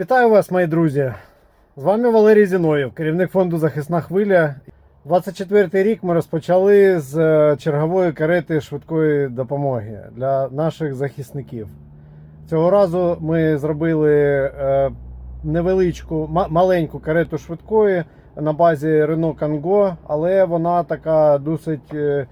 Вітаю вас, мої друзі! З вами Валерій Зіноєв, керівник фонду Захисна хвиля. 24-й рік ми розпочали з е, чергової карети швидкої допомоги для наших захисників. Цього разу ми зробили е, невеличку, маленьку карету швидкої на базі Renault Kangoo, але вона така досить е,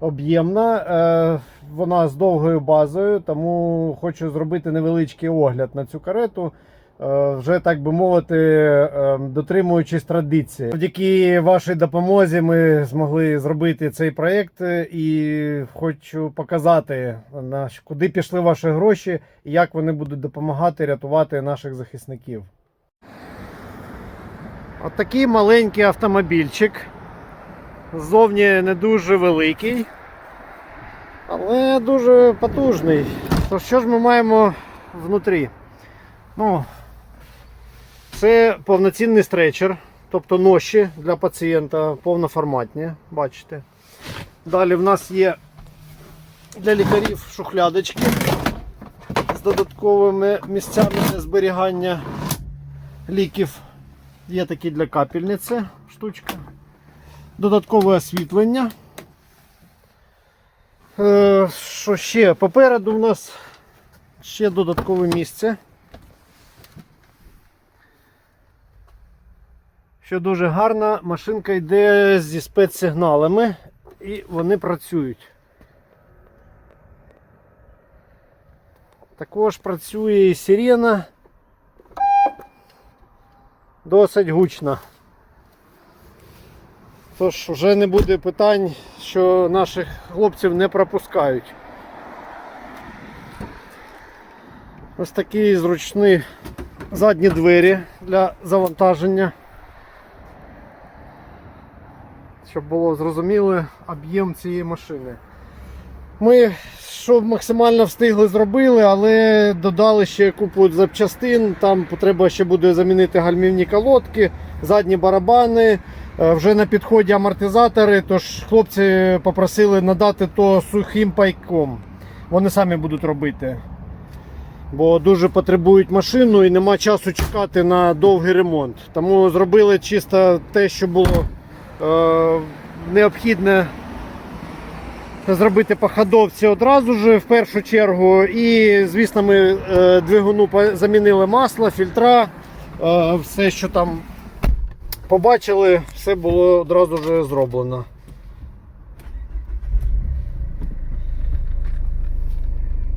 об'ємна. Вона з довгою базою, тому хочу зробити невеличкий огляд на цю карету. Е, Вже так би мовити, е, дотримуючись традиції. Завдяки вашій допомозі ми змогли зробити цей проєкт е, і хочу показати, куди пішли ваші гроші і як вони будуть допомагати рятувати наших захисників. От такий маленький автомобільчик. Ззовні не дуже великий, але дуже потужний. То що ж ми маємо внутрі? Ну, це повноцінний стречер, тобто ноші для пацієнта повноформатні, бачите. Далі в нас є для лікарів шухлядочки з додатковими місцями для зберігання ліків. Є такі для капельниці штучка. Додаткове освітлення. Е, Що ще? Попереду у нас ще додаткове місце. Що дуже гарна, машинка йде зі спецсигналами і вони працюють. Також працює і сирена. Досить гучна. Тож вже не буде питань, що наших хлопців не пропускають. Ось такі зручні задні двері для завантаження. Щоб було зрозуміло об'єм цієї машини. Ми що максимально встигли зробили, але додали ще купу запчастин. Там треба ще буде замінити гальмівні колодки, задні барабани. Е, Вже на підході амортизатори, тож хлопці попросили надати то сухим пайком. Вони самі будуть робити. Бо дуже потребують машину і нема часу чекати на довгий ремонт. Тому зробили чисто те, що було необхідне зробити по ходовці одразу ж в першу чергу. І, звісно, ми е, двигуну замінили масло, фільтра, е, все, що там побачили, все було одразу ж зроблено.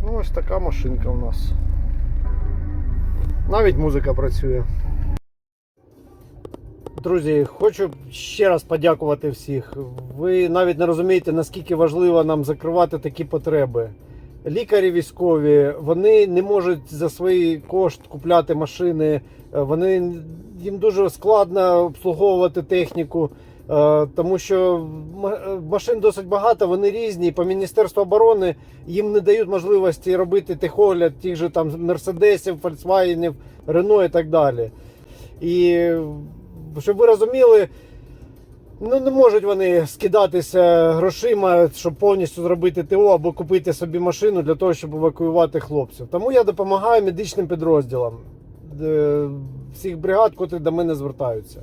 Ну, ось така машинка у нас. Навіть музика працює. Друзі, хочу ще раз подякувати всіх. Ви навіть не розумієте, наскільки важливо нам закривати такі потреби. Лікарі військові вони не можуть за свої кошт купляти машини. е, Вони їм дуже складно обслуговувати техніку, е, тому що е, машин досить багато, вони різні. По Міністерству оборони їм не дають можливості робити техогляд тих же там мерседесів, фольксвагенів, Рено і так далі. І щоб ви розуміли, ну не можуть вони скидатися грошима, щоб повністю зробити ТО або купити собі машину для того, щоб евакуювати хлопців. Тому я допомагаю медичним підрозділам е, всіх бригад, котрі до мене звертаються.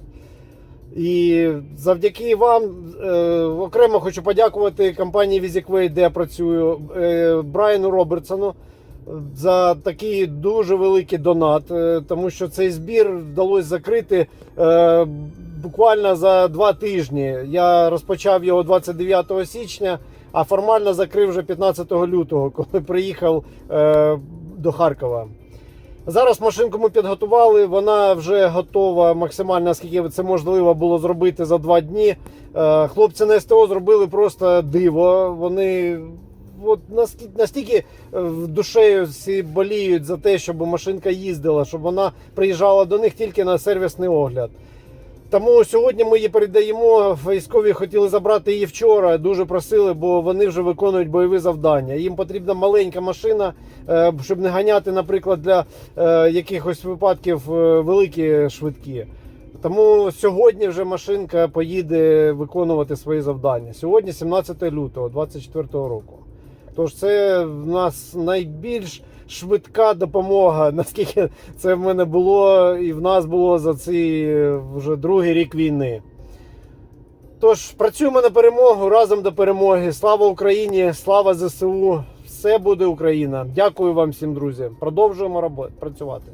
І завдяки вам е, окремо хочу подякувати компанії Візіквей, де я працюю, е, Брайану Робертсону за такий дуже великий донат, е, тому що цей збір вдалося закрити е, буквально за два тижні. Я розпочав його 29 січня, а формально закрив вже 15 лютого, коли приїхав е, до Харкова. Зараз машинку ми підготували, вона вже готова максимально, наскільки це можливо було зробити за два дні. Хлопці на СТО зробили просто диво. Вони от настільки, е, душею всі боліють за те, щоб машинка їздила, щоб вона приїжджала до них тільки на сервісний огляд. Тому сьогодні ми її передаємо. Військові хотіли забрати її вчора. Дуже просили, бо вони вже виконують бойові завдання. Їм потрібна маленька машина, е, щоб не ганяти, наприклад, для е, якихось випадків великі швидкі. Тому сьогодні вже машинка поїде виконувати свої завдання. Сьогодні 17 лютого 2024 року. Тож це в нас найбільш швидка допомога, наскільки це в мене було і в нас було за цей вже другий рік війни. Тож працюємо на перемогу разом до перемоги. Слава Україні! Слава ЗСУ! Все буде Україна! Дякую вам всім, друзі. Продовжуємо працювати.